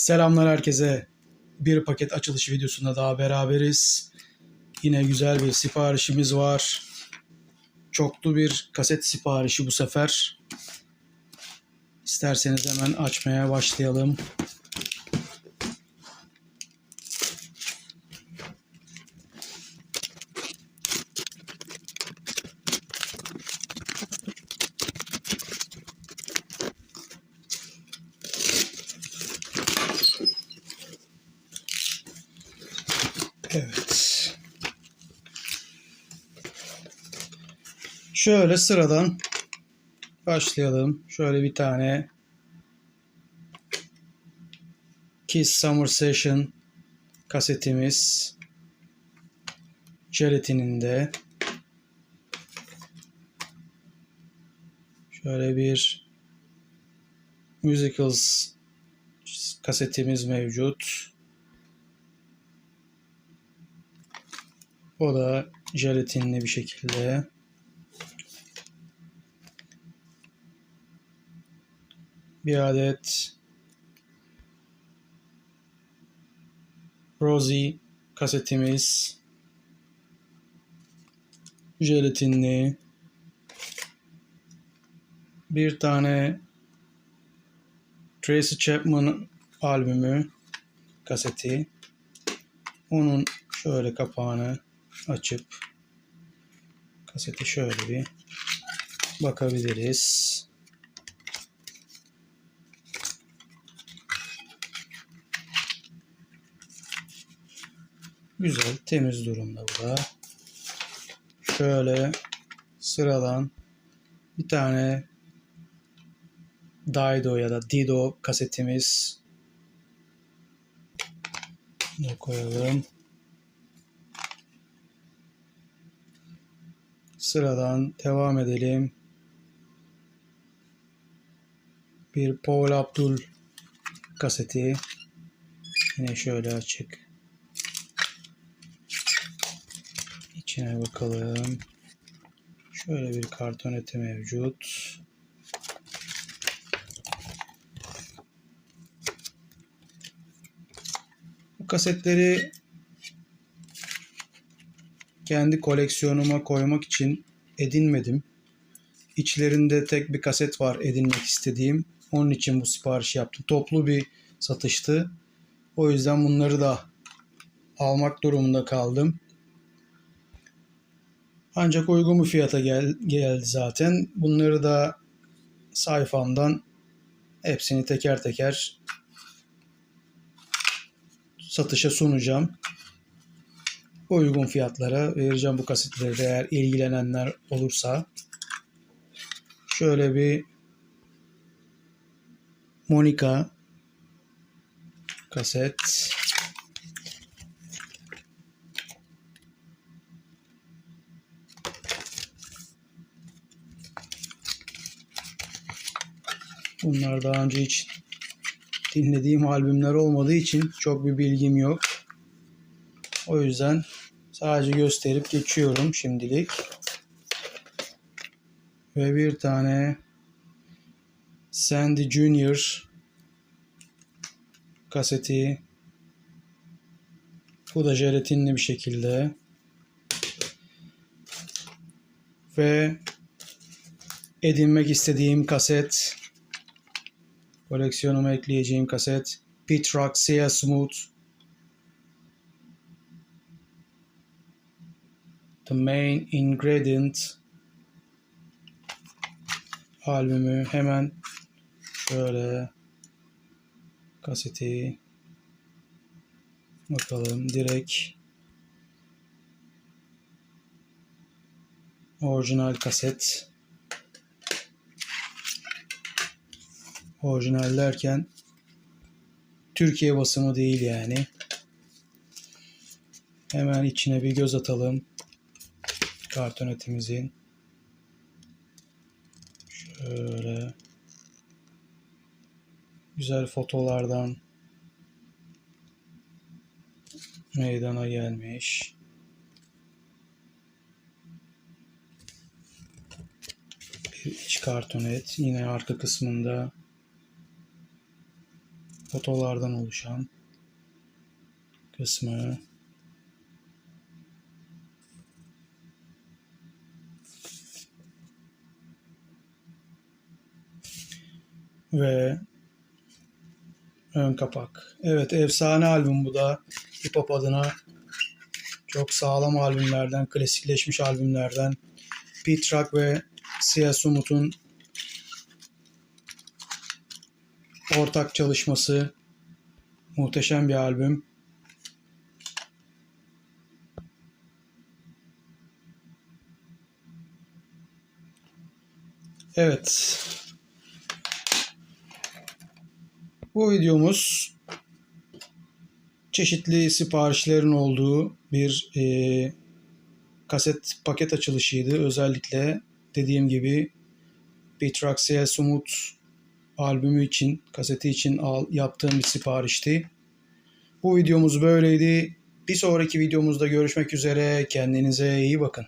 Selamlar herkese. Bir paket açılış videosunda daha beraberiz. Yine güzel bir siparişimiz var. Çoklu bir kaset siparişi bu sefer. İsterseniz hemen açmaya başlayalım. Evet. Şöyle sıradan başlayalım. Şöyle bir tane Kiss Summer Session kasetimiz jelatininde. Şöyle bir Musicals kasetimiz mevcut. O da jelatinli bir şekilde. Bir adet Rosie kasetimiz. Jelatinli. Bir tane Tracy Chapman albümü kaseti. Onun şöyle kapağını açıp kaseti şöyle bir bakabiliriz. Güzel, temiz durumda bu da. Şöyle sıradan bir tane Dido ya da Dido kasetimiz. Bunu koyalım. Sıradan devam edelim. Bir Paul Abdul kaseti. Yine şöyle açık. İçine bakalım. Şöyle bir kartoneti mevcut. Bu kasetleri kendi koleksiyonuma koymak için edinmedim. İçlerinde tek bir kaset var edinmek istediğim. Onun için bu siparişi yaptım. Toplu bir satıştı. O yüzden bunları da almak durumunda kaldım. Ancak uygun bir fiyata gel, geldi zaten. Bunları da sayfamdan hepsini teker teker satışa sunacağım. Uygun fiyatlara vereceğim bu kasetleri de eğer ilgilenenler olursa. Şöyle bir Monica kaset. Bunlar daha önce hiç dinlediğim albümler olmadığı için çok bir bilgim yok. O yüzden sadece gösterip geçiyorum şimdilik. Ve bir tane Sandy Junior kaseti. Bu da jelatinli bir şekilde. Ve edinmek istediğim kaset koleksiyonuma ekleyeceğim kaset Pit Rock Sea Smooth The Main Ingredient albümü hemen şöyle kaseti bakalım direkt orijinal kaset. Orijinal derken Türkiye basımı değil yani. Hemen içine bir göz atalım kartonetimizin şöyle güzel fotolardan meydana gelmiş. Bir iç kartonet. Yine arka kısmında fotolardan oluşan kısmı. Ve ön kapak. Evet efsane albüm bu da. Hip hop adına çok sağlam albümlerden, klasikleşmiş albümlerden. Pete Rock ve Siyah Sumut'un ortak çalışması. Muhteşem bir albüm. Evet. Bu videomuz çeşitli siparişlerin olduğu bir e, kaset paket açılışıydı. Özellikle dediğim gibi Bitraxia Sumut albümü için, kaseti için al, yaptığım bir siparişti. Bu videomuz böyleydi. Bir sonraki videomuzda görüşmek üzere. Kendinize iyi bakın.